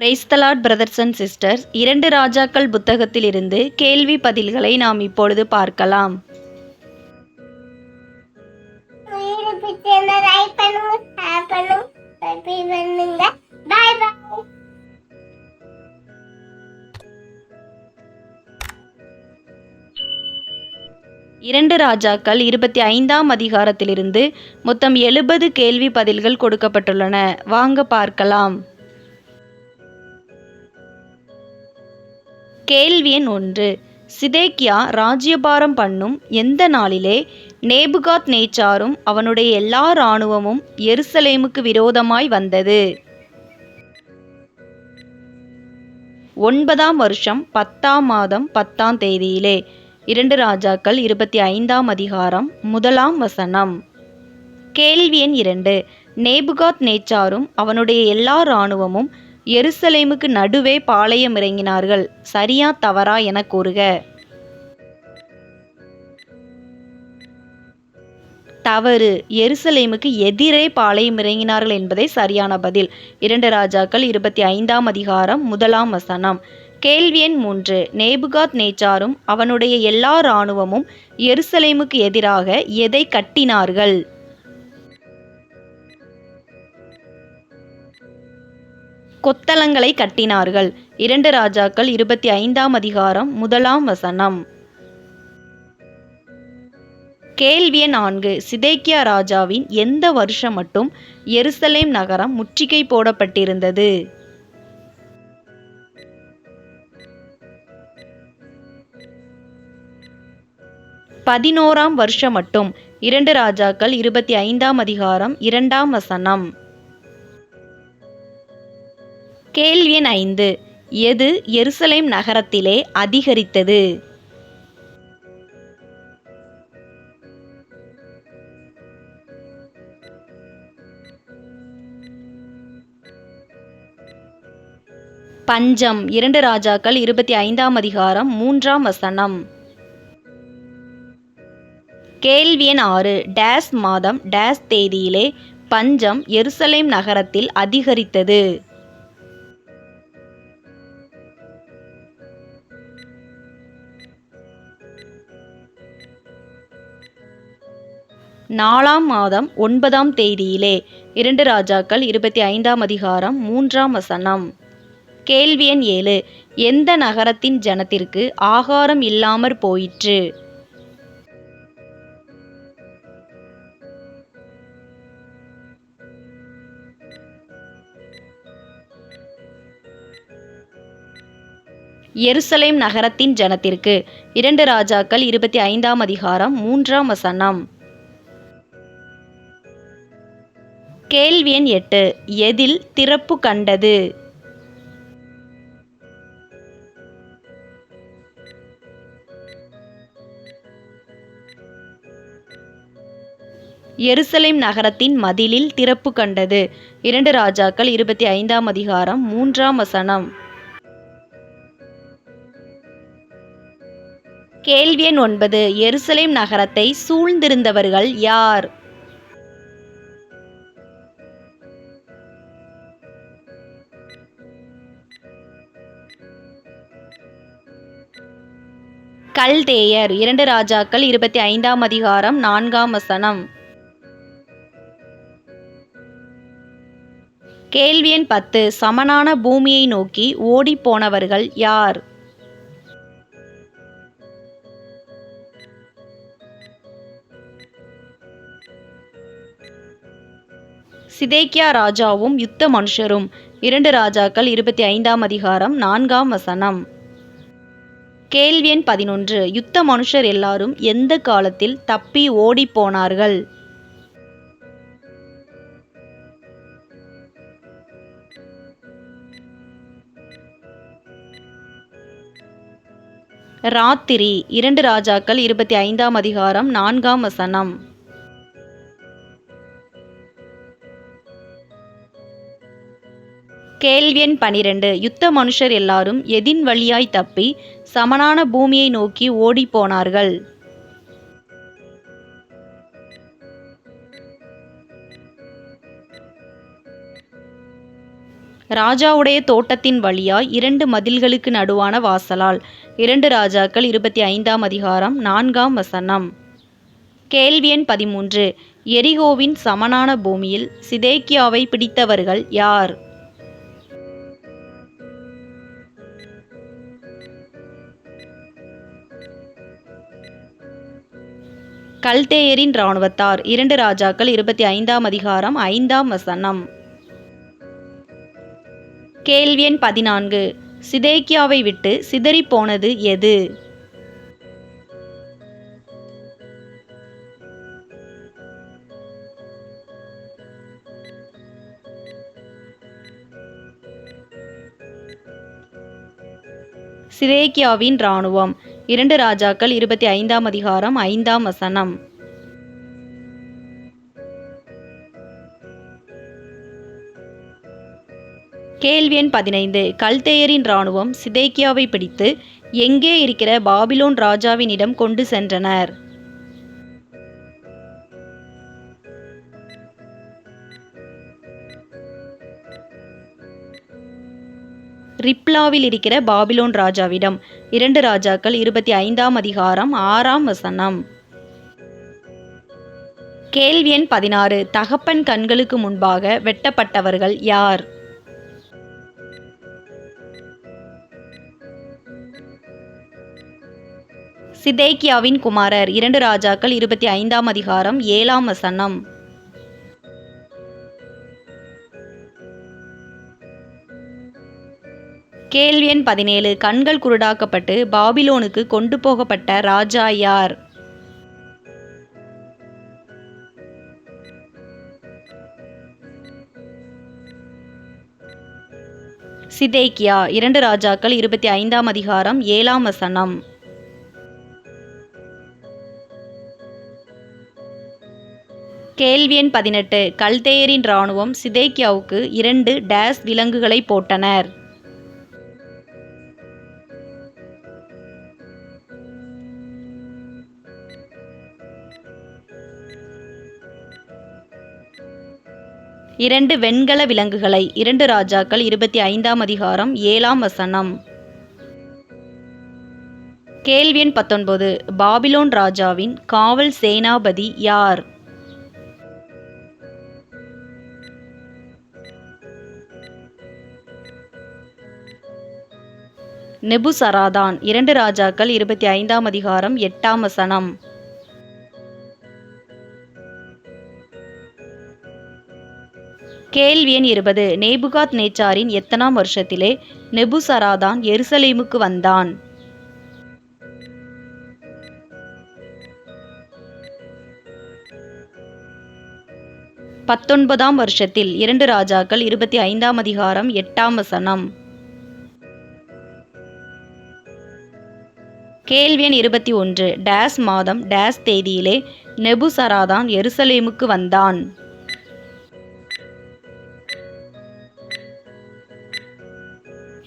Praise the Lord brothers and sisters இரண்டு ராஜாக்கள் புத்தகத்திலிருந்து கேள்வி பதில்களை நாம் இப்பொழுது பார்க்கலாம். இரண்டு ராஜாக்கள் இருபத்தி ஐந்தாம் அதிகாரத்திலிருந்து மொத்தம் எழுபது கேள்வி பதில்கள் கொடுக்கப்பட்டுள்ளன. வாங்க பார்க்கலாம். கேள்வி எண் ஒன்று. சிதேக்கியா ராஜ்யபாரம் பண்ணும் எந்த நாளிலே நேபுகாத் நேச்சாரும் அவனுடைய எல்லா இராணுவமும் எருசலேமுக்கு விரோதமாய் வந்தது? ஒன்பதாம் வருஷம் பத்தாம் மாதம் பத்தாம் தேதியிலே. இரண்டு ராஜாக்கள் இருபத்தி ஐந்தாம் அதிகாரம் முதலாம் வசனம். கேள்வி எண் இரண்டு. நேபுகாத் நேச்சாரும் அவனுடைய எல்லா இராணுவமும் எருசலேமுக்கு நடுவே பாளையம் இறங்கினார்கள். சரியா தவறா என கூறுக. தவறு. எருசலேமுக்கு எதிரே பாளையம் இறங்கினார்கள் என்பதே சரியான பதில். இரண்டு ராஜாக்கள் இருபத்தி ஐந்தாம் அதிகாரம் முதலாம் வசனம். கேள்வி எண் மூன்று. நேபுகாத் நேச்சாரும் அவனுடைய எல்லா இராணுவமும் எருசலேமுக்கு எதிராக எதை கட்டினார்கள்? கொத்தளங்களை கட்டினார்கள். இரண்டு ராஜாக்கள் இருபத்தி ஐந்தாம் அதிகாரம் முதலாம் வசனம். கேள்விய நான்கு. சிதேக்கியா ராஜாவின் எந்த வருஷம் மட்டும் எருசலேம் நகரம் முற்றுகை போடப்பட்டிருந்தது? பதினோராம் வருஷம் மட்டும். இரண்டு ராஜாக்கள் இருபத்தி ஐந்தாம் அதிகாரம் இரண்டாம் வசனம். கேள்வி எண் ஐந்து. எது எருசலேம் நகரத்திலே அதிகரித்தது? பஞ்சம். இரண்டு ராஜாக்கள் இருபத்தி ஐந்தாம் அதிகாரம் மூன்றாம் வசனம். கேள்வி எண் ஆறு. டேஸ் மாதம் டேஸ் தேதியிலே பஞ்சம் எருசலேம் நகரத்தில் அதிகரித்தது. நாலாம் மாதம் ஒன்பதாம் தேதியிலே. இரண்டு ராஜாக்கள் இருபத்தி ஐந்தாம் அதிகாரம் மூன்றாம் வசனம். கேள்வி எண் ஏழு. எந்த நகரத்தின் ஜனத்திற்கு ஆகாரம் இல்லாமற் போயிற்று? எருசலேம் நகரத்தின் ஜனத்திற்கு இரண்டு ராஜாக்கள் இருபத்தி ஐந்தாம் அதிகாரம் மூன்றாம் வசனம். கேள்வி எண் எட்டு. எதில் திறப்பு கண்டது? எருசலேம் நகரத்தின் மதிலில் திறப்பு கண்டது. இரண்டு ராஜாக்கள் இருபத்தி ஐந்தாம் அதிகாரம் மூன்றாம் வசனம். கேள்வி எண் ஒன்பது. எருசலேம் நகரத்தை சூழ்ந்திருந்தவர்கள் யார்? கல்தேயர் இரண்டு ராஜாக்கள் இருபத்தி ஐந்தாம் அதிகாரம் நான்காம் வசனம். கேள்வி எண் பத்து. சமனான பூமியை நோக்கி ஓடிப்போனவர்கள் யார்? சிதேக்கியா ராஜாவும் யுத்த மனுஷரும். இரண்டு ராஜாக்கள் இருபத்தி ஐந்தாம் அதிகாரம் நான்காம் வசனம். கேள்வி எண் பதினொன்று. யுத்த மனுஷர் எல்லாரும் எந்த காலத்தில் தப்பி ஓடிப்போனார்கள் ராத்திரி இரண்டு ராஜாக்கள் இருபத்தி ஐந்தாம் அதிகாரம் நான்காம் வசனம். கேள்வி எண் பனிரெண்டு. யுத்த மனுஷர் எல்லாரும் எதின் வழியாய் தப்பி சமனான பூமியை நோக்கி ஓடிப் போனார்கள். ராஜாவுடைய தோட்டத்தின் வழியாய் இரண்டு மதில்களுக்கு நடுவான வாசலால் இரண்டு ராஜாக்கள் இருபத்தி ஐந்தாம் அதிகாரம் நான்காம் வசனம். கேள்வி எண் பதிமூன்று. எரிகோவின் சமனான பூமியில் சிதேக்கியாவை பிடித்தவர்கள் யார்? கல்தேயரின் இராணுவத்தார். இரண்டு ராஜாக்கள் இருபத்தி ஐந்தாம் அதிகாரம் ஐந்தாம் வசனம். கேள்வி எண் பதினான்கு. சிதேக்கியாவை விட்டு சிதறிப் போனது எது? சிதேக்கியாவின் இராணுவம். இரண்டு ராஜாக்கள் இருபத்தி ஐந்தாம் அதிகாரம் ஐந்தாம் வசனம். கேள்வி எண் பதினைந்து. கல்தேயரின் இராணுவம் சிதேக்கியாவை பிடித்து எங்கே இருக்கிற பாபிலோன் ராஜாவினிடம் கொண்டு சென்றனர். ரிப்லாவில் இருக்கிற பாபிலோன் ராஜாவிடம். இரண்டு ராஜாக்கள் இருபத்தி ஐந்தாம் அதிகாரம் ஆறாம் வசனம். கேள்வி எண் பதினாறு. தகப்பன் கண்களுக்கு முன்பாக வெட்டப்பட்டவர்கள் யார்? சிதேக்கியாவின் குமாரர். இரண்டு ராஜாக்கள் இருபத்தி ஐந்தாம் அதிகாரம் ஏழாம் வசனம். கேள்வி எண் பதினேழு. கண்கள் குருடாக்கப்பட்டு பாபிலோனுக்கு கொண்டு போகப்பட்ட ராஜா யார்? சிதேக்கியா இரண்டு ராஜாக்கள் இருபத்தி ஐந்தாம் அதிகாரம் ஏழாம் வசனம். கேள்வி எண் பதினெட்டு. கல்தேயரின் இராணுவம் சிதேக்கியாவுக்கு இரண்டு டேஸ் விலங்குகளை போட்டனர். இரண்டு வெண்கல விலங்குகளை இரண்டு ராஜாக்கள் இருபத்தி ஐந்தாம் அதிகாரம் ஏழாம் வசனம். கேள்வி எண் பத்தொன்பது. பாபிலோன் ராஜாவின் காவல் சேனாபதி யார்? நெபுசராதான். இரண்டு ராஜாக்கள் இருபத்தி ஐந்தாம் அதிகாரம் எட்டாம் வசனம். கேள்வி எண் இருபது. நேபுகாத் நேச்சாரின் எத்தனாம் வருஷத்திலே நெபுசராதான் எருசலேமுக்கு வந்தான். பத்தொன்பதாம் வருஷத்தில் இரண்டு ராஜாக்கள் இருபத்தி ஐந்தாம் அதிகாரம் எட்டாம் வசனம். கேள்வி எண் இருபத்தி ஒன்று. டேஸ் மாதம் டேஸ் தேதியிலே நெபுசராதான் எருசலேமுக்கு வந்தான்.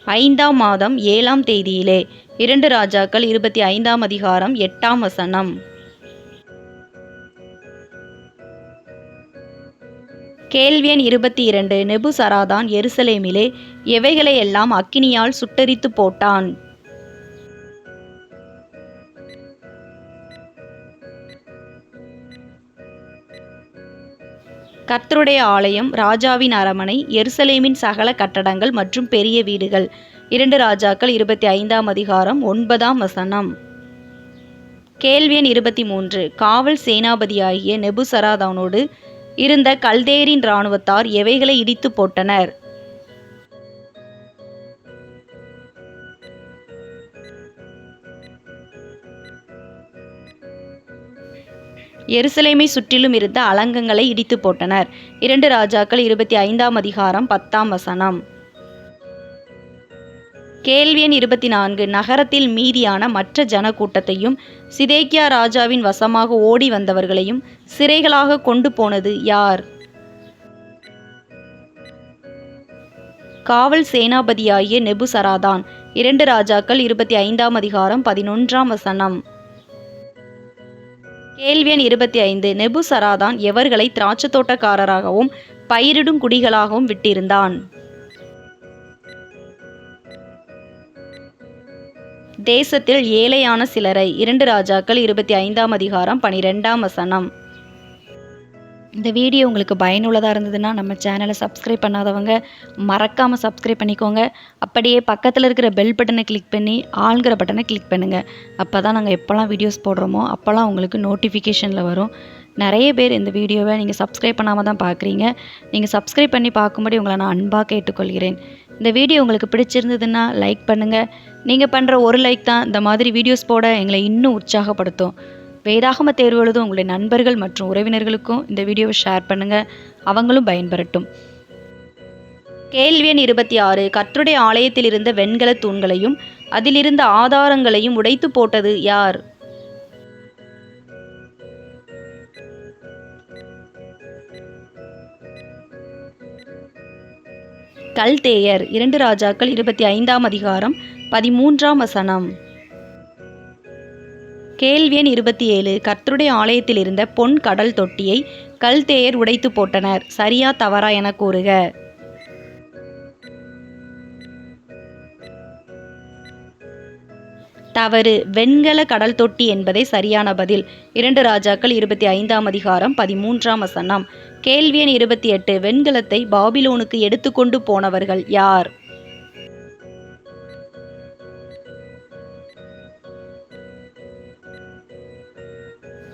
ஐந்தாம் மாதம் ஏழாம் தேதியிலே. இரண்டு ராஜாக்கள் இருபத்தி ஐந்தாம் அதிகாரம் எட்டாம் வசனம். கேள்வியன் இருபத்தி இரண்டு. நெபுசராதான் எருசலேமிலே எவைகளையெல்லாம் அக்கினியால் சுட்டரித்து போட்டான்? கர்த்தருடைய ஆலயம் ராஜாவின் அரமனை எருசலேமின் சகல கட்டடங்கள் மற்றும் பெரிய வீடுகள். இரண்டு ராஜாக்கள் இருபத்தி ஐந்தாம் அதிகாரம் ஒன்பதாம் வசனம். கேள்வி எண் இருபத்தி மூன்று காவல் சேனாபதியாகிய நெபுசராதானோடு இருந்த கல்தேரின் இராணுவத்தார் எவைகளை இடித்து போட்டனர்? எருசலேமை சுற்றிலும் இருந்த அலங்கங்களை இடித்து போட்டனர். இரண்டு ராஜாக்கள் இருபத்தி ஐந்தாம் அதிகாரம் பத்தாம் வசனம். கேள்வியன் இருபத்தி நான்கு நகரத்தில் மீதியான மற்ற ஜனக்கூட்டத்தையும் சிதேக்கியா ராஜாவின் வசமாக ஓடி வந்தவர்களையும் சிறைகளாக கொண்டு போனது யார்? காவல் சேனாபதியாகிய நெபுசராதான். இரண்டு ராஜாக்கள் இருபத்தி ஐந்தாம் அதிகாரம் பதினொன்றாம் வசனம். கேள்வி எண் இருபத்தி ஐந்து. நெபு சராதான் எவர்களை திராட்சை தோட்டக்காரராகவும் பயிரிடும் குடிகளாகவும் விட்டிருந்தான். தேசத்தில் ஏழையான சிலரை இரண்டு ராஜாக்கள் இருபத்தி ஐந்தாம் அதிகாரம் பனிரெண்டாம் வசனம். இந்த வீடியோ உங்களுக்கு பயனுள்ளதாக இருந்ததுன்னா நம்ம சேனலை சப்ஸ்கிரைப் பண்ணாதவங்க மறக்காமல் சப்ஸ்கிரைப் பண்ணிக்கோங்க. அப்படியே பக்கத்தில் இருக்கிற பெல் பட்டனை கிளிக் பண்ணி ஆளுங்கிற பட்டனை கிளிக் பண்ணுங்கள் அப்போ தான் நாங்கள் எப்போல்லாம் வீடியோஸ் போடுறோமோ அப்போல்லாம் உங்களுக்கு நோட்டிஃபிகேஷனில் வரும். நிறைய பேர் இந்த வீடியோவை நீங்கள் சப்ஸ்கிரைப் பண்ணாமல் தான் பார்க்குறீங்க நீங்கள் சப்ஸ்கிரைப் பண்ணி பார்க்கும்படி உங்களை நான் அன்பாக கேட்டுக்கொள்கிறேன். இந்த வீடியோ உங்களுக்கு பிடிச்சிருந்ததுன்னா லைக் பண்ணுங்கள் நீங்கள் பண்ணுற ஒரு லைக் தான் இந்த மாதிரி வீடியோஸ் போட எங்களை இன்னும் உற்சாகப்படுத்தும். வேதாகம தேர்வு எழுதும் உங்களுடைய நண்பர்கள் மற்றும் உறவினர்களுக்கும் இந்த வீடியோவை ஷேர் பண்ணுங்கள் அவங்களும் பயன்பெறட்டும். கேள்வி எண் இருபத்தி ஆறு கர்த்தருடைய ஆலயத்தில் இருந்த வெண்கல தூண்களையும் அதிலிருந்த ஆதாரங்களையும் உடைத்து போட்டது யார்? கல்தேயர் இரண்டு ராஜாக்கள் இருபத்தி ஐந்தாம் அதிகாரம் பதிமூன்றாம் வசனம். கேள்வி எண் இருபத்தி ஏழு. கர்த்தருடைய ஆலயத்தில் இருந்த பொன் கடல் தொட்டியை கல்தேயர் உடைத்து போட்டனர். சரியா தவறா என கூறுக. தவறு. வெண்கல கடல் தொட்டி என்பதே சரியான பதில். இரண்டு ராஜாக்கள் இருபத்தி ஐந்தாம் அதிகாரம் பதிமூன்றாம் வசனம். கேள்வி எண் இருபத்தி எட்டு. வெண்கலத்தை பாபிலோனுக்கு எடுத்துக்கொண்டு போனவர்கள் யார்?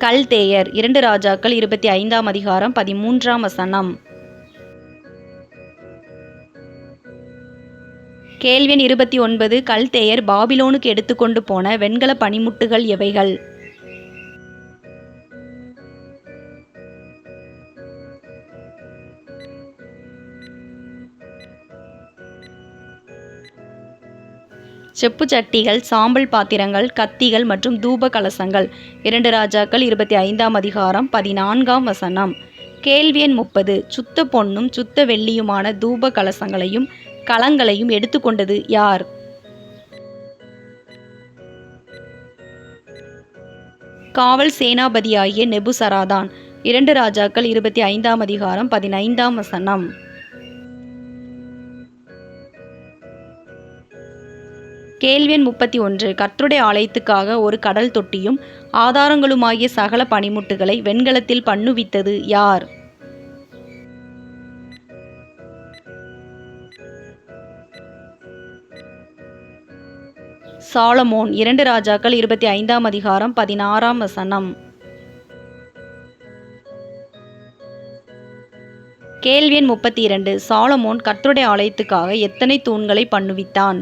கல்தேயர் இரண்டு ராஜாக்கள் இருபத்தி ஐந்தாம் அதிகாரம் பதிமூன்றாம் வசனம். கேள்வி இருபத்தி ஒன்பது கல்தேயர் பாபிலோனுக்கு எடுத்துக்கொண்டு போன வெண்கல பனிமுட்டுகள் எவைகள்? செப்பு சட்டிகள் சாம்பல் பாத்திரங்கள் கத்திகள் மற்றும் தூப கலசங்கள் இரண்டு ராஜாக்கள் இருபத்தி ஐந்தாம் அதிகாரம் பதினான்காம் வசனம். கேள்வி எண் முப்பது. சுத்த பொன்னும் சுத்த வெள்ளியுமான தூப கலசங்களையும் களங்களையும் எடுத்துக்கொண்டது யார்? காவல் சேனாபதியாகிய நெபுசராதான். இரண்டு ராஜாக்கள் இருபத்தி ஐந்தாம் அதிகாரம் பதினைந்தாம் வசனம். கேள்வியன் முப்பத்தி ஒன்று. கர்த்தருடைய ஆலயத்துக்காக ஒரு கடல் தொட்டியும் ஆதாரங்களுமாகிய சகல பனிமுட்டுகளை வெண்கலத்தில் பண்ணுவித்தது யார்? சாலமோன் இரண்டு ராஜாக்கள் இருபத்தி ஐந்தாம் அதிகாரம் பதினாறாம் வசனம். கேள்வியன் முப்பத்தி இரண்டு. சாலமோன் கர்த்தருடைய ஆலயத்துக்காக எத்தனை தூண்களை பண்ணுவித்தான்?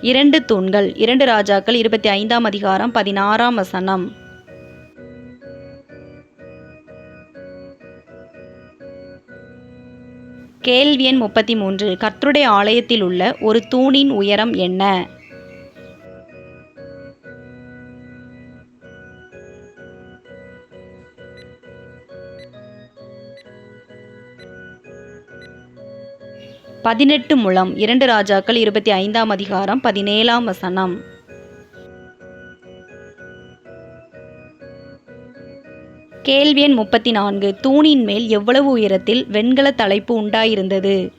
இரண்டு தூண்கள் இரண்டு ராஜாக்கள் இருபத்தி ஐந்தாம் அதிகாரம் பதினாறாம் வசனம். கேள்வி எண் முப்பத்தி மூன்று. கர்த்தருடைய ஆலயத்தில் உள்ள ஒரு தூணின் உயரம் என்ன? பதினெட்டு முழம் இரண்டு ராஜாக்கள் இருபத்தி ஐந்தாம் அதிகாரம் பதினேழாம் வசனம். கேள்வி எண் முப்பத்தி நான்கு தூணின் மேல் எவ்வளவு உயரத்தில் வெண்கல தலைப்பு உண்டாயிருந்தது?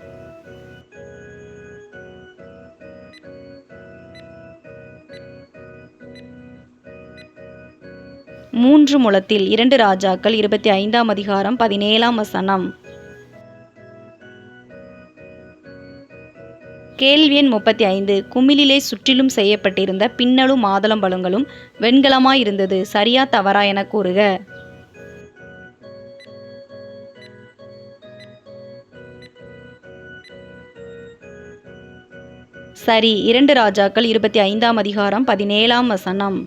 மூன்று முழத்தில் இரண்டு ராஜாக்கள் இருபத்தி ஐந்தாம் அதிகாரம் பதினேழாம் வசனம். கேள்வி எண் முப்பத்தி ஐந்து குமிழிலே சுற்றிலும் செய்யப்பட்டிருந்த பின்னலும் மாதளம்பழங்களும் வெண்கலமாயிருந்தது. சரியா தவறா என கூறுக. சரி இரண்டு ராஜாக்கள் இருபத்தி ஐந்தாம் அதிகாரம் பதினேழாம் வசனம்.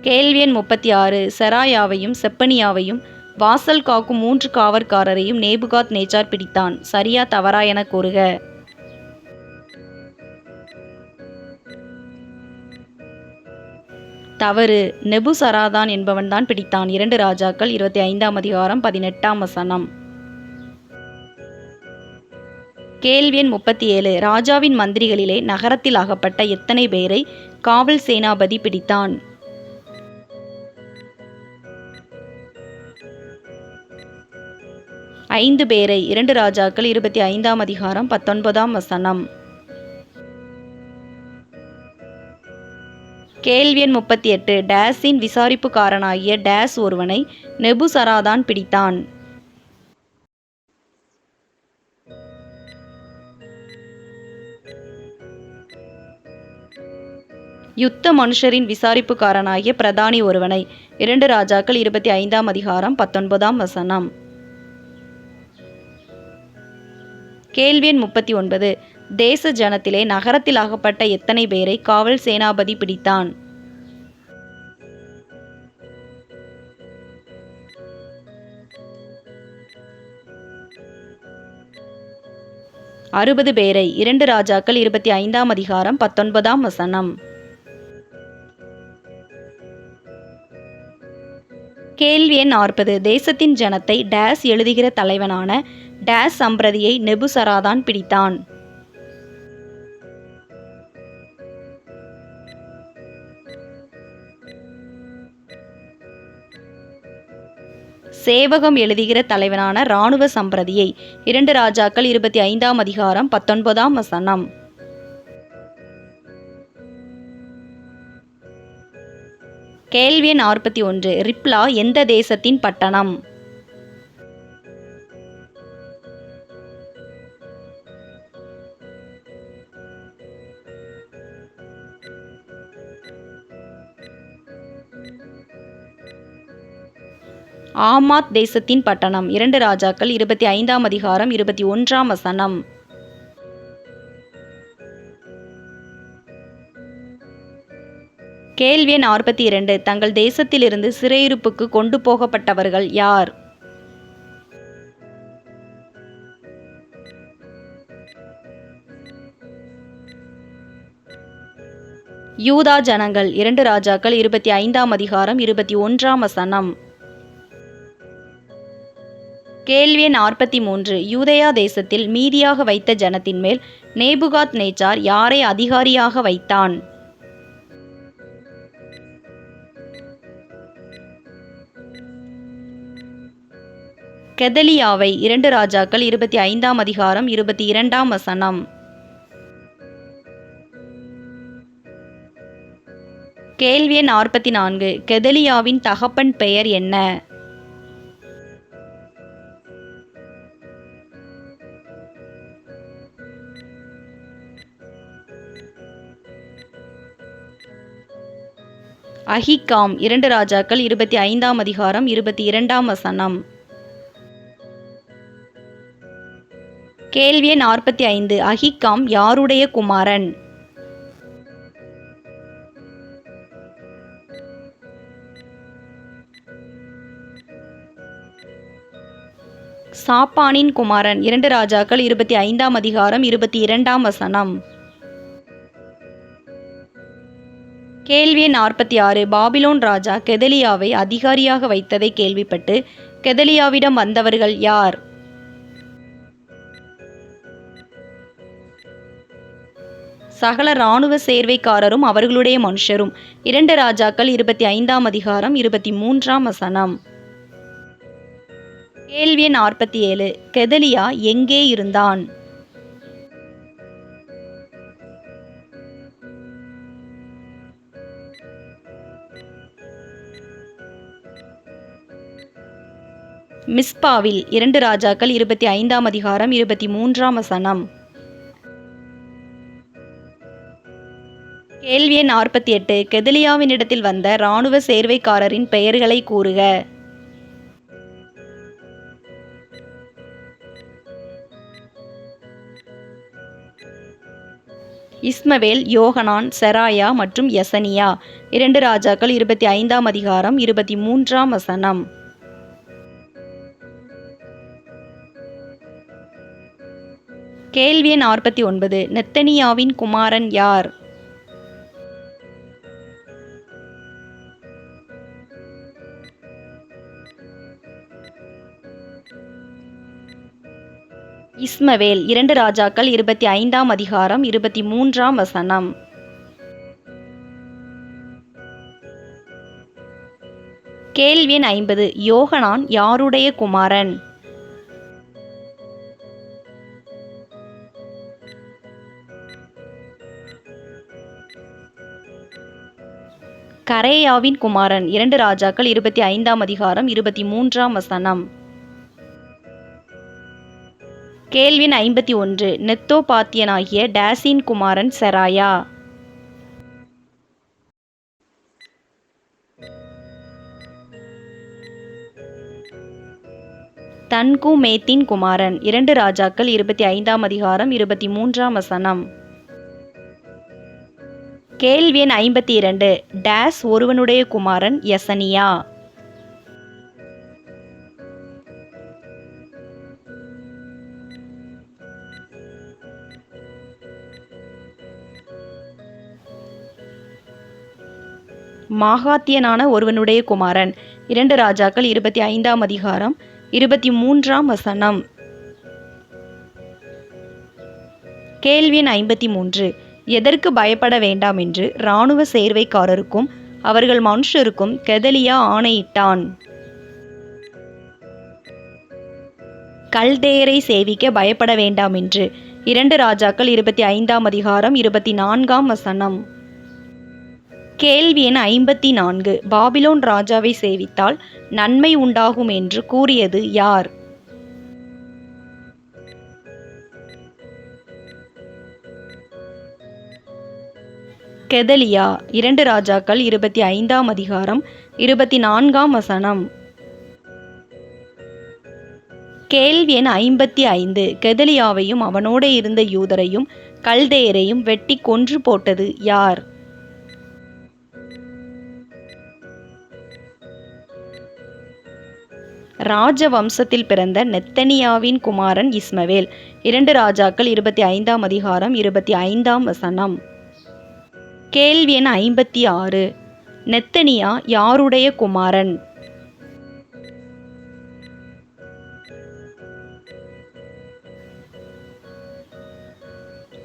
கேள்வி எண் முப்பத்தி ஆறு செராயாவையும் செப்பனியாவையும் வாசல் காக்கும் மூன்று காவற்காரரையும் நேபுகாத் நேச்சார் பிடித்தான். சரியா தவறா என கூறுக. தவறு. நெபுசராதான் என்பவன்தான் பிடித்தான். இரண்டு ராஜாக்கள் இருபத்தி ஐந்தாம் அதிகாரம் பதினெட்டாம் வசனம். கேள்வி எண் முப்பத்தி ஏழு ராஜாவின் மந்திரிகளிலே நகரத்தில் அகப்பட்ட எத்தனை பேரை காவல் சேனாபதி பிடித்தான்? ஐந்து பேரை இரண்டு ராஜாக்கள் இருபத்தி ஐந்தாம் அதிகாரம் பத்தொன்பதாம் வசனம். கேள்வியன் முப்பத்தி எட்டு. டேஸின் விசாரிப்புக்காரனாகிய டேஸ் ஒருவனை நெபுசராதான் பிடித்தான். யுத்த மனுஷரின் விசாரிப்புக்காரனாகிய பிரதானி ஒருவனை இரண்டு ராஜாக்கள் இருபத்தி ஐந்தாம் அதிகாரம் பத்தொன்பதாம் வசனம். கேள்வி எண் முப்பத்தி ஒன்பது. தேச ஜனத்திலே நகரத்தில் அகப்பட்ட எத்தனை பேரை காவல் சேனாபதி பிடித்தான்? அறுபது பேரை இரண்டு ராஜாக்கள் இருபத்தி ஐந்தாம் அதிகாரம் பத்தொன்பதாம் வசனம். கேள்வி எண் நாற்பது தேசத்தின் ஜனத்தை டேஸ் எழுதுகிற தலைவனான டேஸ் சம்பிரதியை நெபுசராதான் பிடித்தான். சேவகம் எழுதுகிற தலைவனான இராணுவ சம்பிரதியை இரண்டு ராஜாக்கள் இருபத்தி ஐந்தாம் அதிகாரம் பத்தொன்பதாம் வசனம். கேள்வி நாற்பத்தி ஒன்று ரிப்லா எந்த தேசத்தின் பட்டணம்? ஆமாத் தேசத்தின் பட்டணம். இரண்டு ராஜாக்கள் இருபத்தி ஐந்தாம் அதிகாரம் இருபத்தி ஒன்றாம் வசனம். கேள்வி நாற்பத்தி இரண்டு. தங்கள் தேசத்திலிருந்து சிறையிருப்புக்கு கொண்டு போகப்பட்டவர்கள் யார்? யூதா ஜனங்கள் இரண்டு ராஜாக்கள் இருபத்தி ஐந்தாம் அதிகாரம் இருபத்தி ஒன்றாம் வசனம். கேள்வி நாற்பத்தி மூன்று. யூதயா தேசத்தில் மீதியாக வைத்த ஜனத்தின் மேல் நேபுகாத் நேச்சார் யாரை அதிகாரியாக வைத்தான்? கெதலியாவை இரண்டு ராஜாக்கள் இருபத்தி ஐந்தாம் அதிகாரம் இருபத்தி இரண்டாம் வசனம். கேள்வி எண் நாற்பத்தி நான்கு. கெதலியாவின் தகப்பன் பெயர் என்ன? அஹிகாம் இரண்டு ராஜாக்கள் இருபத்தி ஐந்தாம் அதிகாரம் இருபத்தி இரண்டாம் வசனம். கேள்வி நாற்பத்தி ஐந்து. அஹிகாம் யாருடைய குமாரன்? சாப்பானின் குமாரன். இரண்டு ராஜாக்கள் இருபத்தி ஐந்தாம் அதிகாரம் இருபத்தி இரண்டாம் வசனம். கேள்வி நாற்பத்தி ஆறு. பாபிலோன் ராஜா கெதலியாவை அதிகாரியாக வைத்ததை கேள்விப்பட்டு கெதலியாவிடம் வந்தவர்கள் யார்? சகல இராணுவ சேர்வைக்காரரும் அவர்களுடைய மனுஷரும். இரண்டு ராஜாக்கள் இருபத்தி ஐந்தாம் அதிகாரம் இருபத்தி மூன்றாம் வசனம். கேள்வி நாற்பத்தி ஏழு. கெதலியா எங்கே இருந்தான்? மிஸ்பாவில் இரண்டு ராஜாக்கள் இருபத்தி ஐந்தாம் அதிகாரம் இருபத்தி மூன்றாம் வசனம். கேள்வி எண் நாற்பத்தி எட்டு. கெதலியாவினிடத்தில் வந்த இராணுவ சேர்வைக்காரரின் பெயர்களை கூறுக. இஸ்மவேல் யோகனான் செராயா மற்றும் யசனியா. இரண்டு ராஜாக்கள் இருபத்தி ஐந்தாம் அதிகாரம் இருபத்தி மூன்றாம் வசனம். கேள்வி நாற்பத்தி ஒன்பது. நெத்தனியாவின் குமாரன் யார்? இஸ்மவேல் இரண்டு ராஜாக்கள் இருபத்தி ஐந்தாம் அதிகாரம் இருபத்தி மூன்றாம் வசனம். கேள்வியன் ஐம்பது. யோகனான் யாருடைய குமாரன்? கரேயாவின் குமாரன் இரண்டு ராஜாக்கள் இருபத்தி ஐந்தாம் அதிகாரம் இருபத்தி மூன்றாம் வசனம். கேள்வின் ஐம்பத்தி ஒன்று நெத்தோபாத்தியனாகிய டேசின் குமாரன் செராயா. தன்கு மேத்தின் குமாரன் இரண்டு ராஜாக்கள் இருபத்தி ஐந்தாம் அதிகாரம் இருபத்தி மூன்றாம் வசனம். கேள்வி எண் ஐம்பத்தி இரண்டு டேஸ் ஒருவனுடைய குமாரன் யசனியா. மாகாத்தியனான ஒருவனுடைய குமாரன். இரண்டு ராஜாக்கள் இருபத்தி ஐந்தாம் அதிகாரம் இருபத்தி மூன்றாம் வசனம். கேள்வியின் ஐம்பத்தி மூன்று. எதற்கு பயப்பட வேண்டாம் என்று இராணுவ சேர்வைக்காரருக்கும் அவர்கள் மனுஷருக்கும் கெதலியா ஆணையிட்டான். கல்தேயரை சேவிக்க பயப்பட வேண்டாம் என்று இரண்டு ராஜாக்கள் இருபத்தி ஐந்தாம் அதிகாரம் இருபத்தி நான்காம் வசனம். கேள்வி எண் ஐம்பத்தி நான்கு பாபிலோன் ராஜாவை சேவித்தால் நன்மை உண்டாகும் என்று கூறியது யார்? கெதலியா இரண்டு ராஜாக்கள் இருபத்தி ஐந்தாம் அதிகாரம் இருபத்தி நான்காம் வசனம். கேள்வி எண் ஐம்பத்தி ஐந்து. கெதலியாவையும் அவனோட இருந்த யூதரையும் கல்தேயரையும் வெட்டி கொன்று போட்டது யார்? ராஜ வம்சத்தில் பிறந்த நெத்தனியாவின் குமாரன் இஸ்மவேல். இரண்டு ராஜாக்கள் இருபத்தி ஐந்தாம் அதிகாரம் இருபத்தி ஐந்தாம் வசனம். கேள்வி எண் ஐம்பத்தி ஆறு. நெத்தனியா யாருடைய குமாரன்?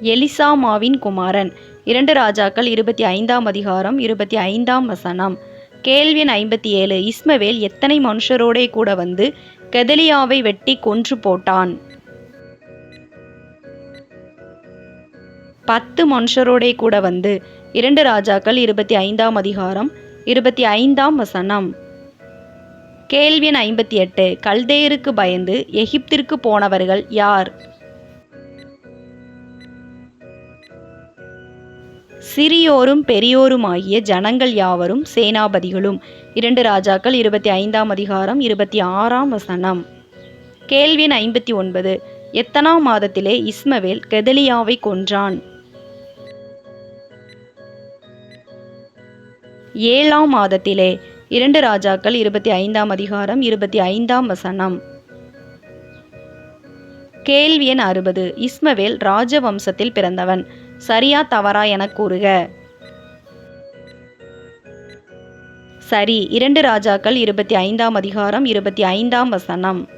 எலிசாமாவின் குமாரன். இரண்டு ராஜாக்கள் இருபத்தி ஐந்தாம் அதிகாரம் இருபத்தி ஐந்தாம் வசனம். கேள்வி எண் ஐம்பத்தி ஏழு இஸ்மவேல் எத்தனை மனுஷரோடே கூட வந்து கெதலியாவை வெட்டி கொன்று போட்டான்? பத்து மனுஷரோடே கூட வந்து இரண்டு ராஜாக்கள் இருபத்தி ஐந்தாம் அதிகாரம் இருபத்தி ஐந்தாம் வசனம். கேள்வி எண் ஐம்பத்தி எட்டு கல்தேயருக்கு பயந்து எகிப்திற்கு போனவர்கள் யார்? சிறியோரும் பெரியோருமாகிய ஜனங்கள் யாவரும் சேனாபதிகளும். இரண்டு ராஜாக்கள் இருபத்தி ஐந்தாம் அதிகாரம் இருபத்தி ஆறாம் வசனம். கேள்வின் ஐம்பத்தி ஒன்பது. எத்தனாம் மாதத்திலே இஸ்மவேல் கெதலியாவை கொன்றான்? ஏழாம் மாதத்திலே இரண்டு ராஜாக்கள் இருபத்தி ஐந்தாம் அதிகாரம் இருபத்தி ஐந்தாம் வசனம். கேள்வி எண் அறுபது. இஸ்மவேல் ராஜவம்சத்தில் பிறந்தவன். சரியா தவறா என கூறுக. சரி இரண்டு ராஜாக்கள் இருபத்தி ஐந்தாம் அதிகாரம் இருபத்தி ஐந்தாம் வசனம்.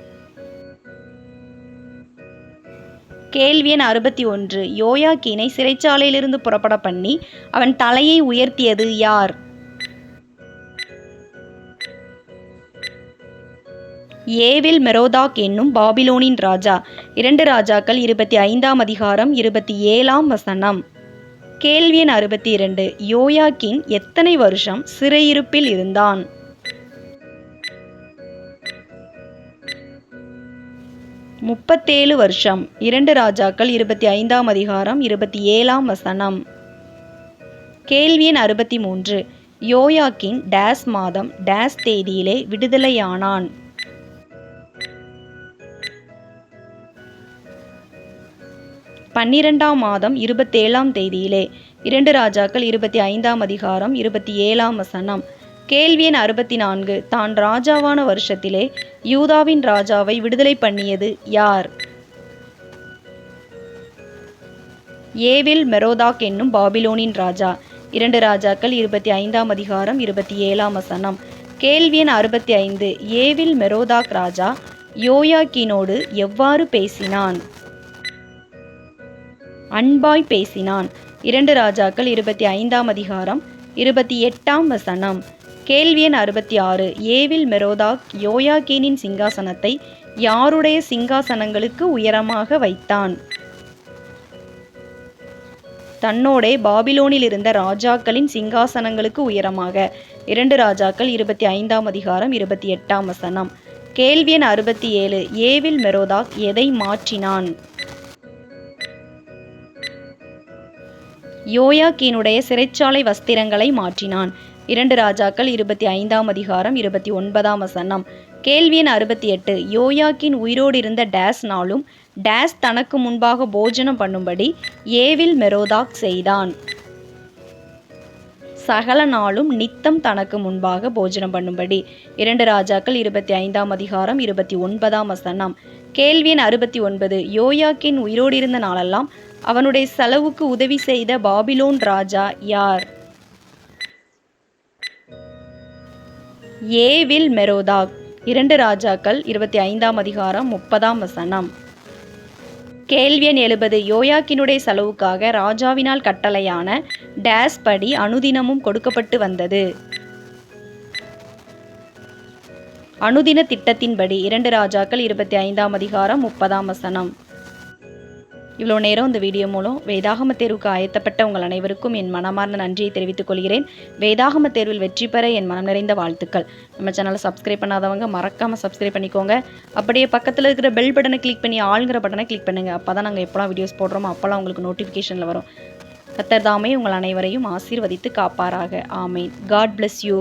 கேள்வி எண் அறுபத்தி ஒன்று. யோயாக்கீனை சிறைச்சாலையிலிருந்து புறப்பட பண்ணி அவன் தலையை உயர்த்தியது யார்? ஏவில் மெரோதாக் என்னும் பாபிலோனின் ராஜா. இரண்டு ராஜாக்கள் இருபத்தி ஐந்தாம் அதிகாரம் இருபத்தி ஏழாம் வசனம். கேள்வி எண் அறுபத்தி இரண்டு யோயாக்கின் எத்தனை வருஷம் சிறையிருப்பில் இருந்தான்? முப்பத்தேழு வருஷம். இரண்டு ராஜாக்கள் இருபத்தி ஐந்தாம் அதிகாரம் இருபத்தி ஏழாம் வசனம். கேள்வி எண் அறுபத்தி மூன்று. யோயாக்கின் டேஸ் மாதம் டேஸ் தேதியிலே விடுதலையானான். பன்னிரெண்டாம் மாதம் இருபத்தேழாம் தேதியிலே. இரண்டு ராஜாக்கள் இருபத்தி ஐந்தாம் அதிகாரம் இருபத்தி ஏழாம் வசனம். கேள்வி எண் அறுபத்தி நான்கு தான் ராஜாவான வருஷத்திலே யூதாவின் ராஜாவை விடுதலை பண்ணியது யார்? ஏவில் மெரோதாக் என்னும் பாபிலோனின் ராஜா. இரண்டு ராஜாக்கள் இருபத்தி ஐந்தாம் அதிகாரம் இருபத்தி ஏழாம் வசனம். கேள்வி எண் அறுபத்தி ஐந்து ஏவில் மெரோதாக் ராஜா யோயாக்கினோடு எவ்வாறு பேசினான்? அன்பாய் பேசினான். இரண்டு ராஜாக்கள் இருபத்தி ஐந்தாம் அதிகாரம் இருபத்தி எட்டாம் வசனம். கேள்வி எண் அறுபத்தி ஆறு ஏவில் மெரோதாக் யோயாகீனின் சிங்காசனத்தை யாருடைய சிங்காசனங்களுக்கு உயரமாக வைத்தான்? தன்னோடே பாபிலோனில் இருந்த ராஜாக்களின் சிங்காசனங்களுக்கு உயரமாக. இரண்டு ராஜாக்கள் இருபத்தி ஐந்தாம் அதிகாரம் இருபத்தி எட்டாம் வசனம். கேள்வி எண் அறுபத்தி ஏழு ஏவில் மெரோதாக் எதை மாற்றினான்? யோயாக்கீனுடைய சிறைச்சாலை வஸ்திரங்களை மாற்றினான். இரண்டு ராஜாக்கள் இருபத்தி ஐந்தாம் அதிகாரம் இருபத்தி ஒன்பதாம் வசனம். கேள்வி எண் அறுபத்தி எட்டு. யோயாக்கின் உயிரோடு இருந்த டேஸ் நாளும் டேஸ் தனக்கு முன்பாக போஜனம் பண்ணும்படி ஏவில் மெரோதாக் செய்தான். சகல நாளும் நித்தம் தனக்கு முன்பாக போஜனம் பண்ணும்படி. இரண்டு ராஜாக்கள் இருபத்தி ஐந்தாம் அதிகாரம் இருபத்தி ஒன்பதாம் வசனம். கேள்வி எண் அறுபத்தி ஒன்பது. யோயாக்கின் உயிரோடு இருந்த நாளெல்லாம் அவனுடைய செலவுக்கு உதவி செய்த பாபிலோன் ராஜா யார்? Evil Merodach. இரண்டு ராஜாக்கள் இருபத்தி ஐந்தாம் அதிகாரம் முப்பதாம் வசனம். கேள்வி எண் எழுபது. யோயாக்கினுடைய செலவுக்காக ராஜாவினால் கட்டளையான டேஸ் படி அனுதினமும் கொடுக்கப்பட்டு வந்தது. அனுதின திட்டத்தின்படி இரண்டு ராஜாக்கள் இருபத்தி ஐந்தாம் அதிகாரம் முப்பதாம் வசனம். இவ்வளோ நேரம் இந்த வீடியோ மூலம் வேதாகம தேர்வுக்கு ஆயத்தப்பட்ட உங்கள் அனைவருக்கும் என் மனமார்ந்த நன்றியை தெரிவித்துக் கொள்கிறேன். வேதாகம தேர்வில் வெற்றி பெற என் மனம் நிறைந்த வாழ்த்துக்கள். நம்ம சேனலை சப்ஸ்கிரைப் பண்ணாதவங்க மறக்காமல் சப்ஸ்கிரைப் பண்ணிக்கோங்க. அப்படியே பக்கத்தில் இருக்கிற பெல் பட்டனை கிளிக் பண்ணி ஆளுங்கிற பட்டனை கிளிக் பண்ணுங்கள் அப்போ தான் நாங்கள் எப்போலாம் வீடியோஸ் போடுறோமோ அப்போலாம் உங்களுக்கு நோட்டிஃபிகேஷனில் வரும். கத்தர் தாமே உங்கள் அனைவரையும் ஆசீர்வதித்து காப்பாராக. ஆமேன். God bless you